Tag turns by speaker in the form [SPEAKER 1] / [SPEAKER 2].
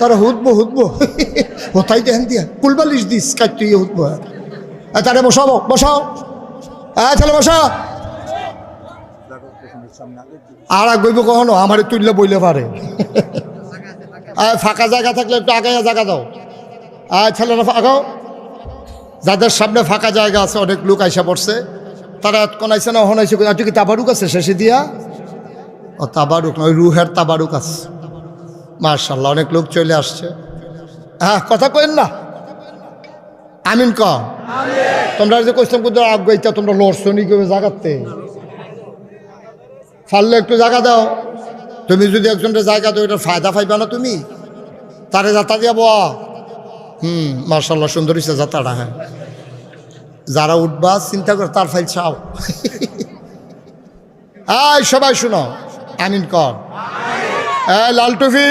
[SPEAKER 1] তারা হুদবো হুদবো। কোথায় দেখেন দিয়া। কুলবালিশ দিস কাজ তুই হুদবো। তারে বসাবো বসাও। হ্যাঁ চলো বসা আর গইব কখনো? আমারে তুললে বইলে পারে। ফাঁকা জায়গা থাকলে একটু আগে জায়গা দাও। আর ছেলেরা ফাঁকাও যাদের সামনে ফাঁকা জায়গা আছে, অনেক লোক আইসা পড়ছে। তারা এতক্ষণ আইসে না হনাইছে তুই কি তাবারুক আছে? শেষে দিয়া? ও তাবারুক নয়, রুহের তাবারুক আছে। মার্শাল্লাহ অনেক লোক চলে আসছে। হ্যাঁ কথা কইন না। আমিন ক। তোমরা যে কইতাম কিন্তু আগাইতা তোমরা লড়ছো নি কেউ জাগাতে? ফাললে একটু জায়গা দাও। তুমি যদি একজনের জায়গা দাও এটার ফায়দা পাইবা না তুমি? তারে যাতা দিয়া বয়া। হুম মার্শাল্লাহ সুন্দর হয়েছে যাতাটা হ্যাঁ। যারা উঠবা চিন্তা করে তার ফাইল চাও এই সবাই শুনো। আমিন কর এই লাল টুফি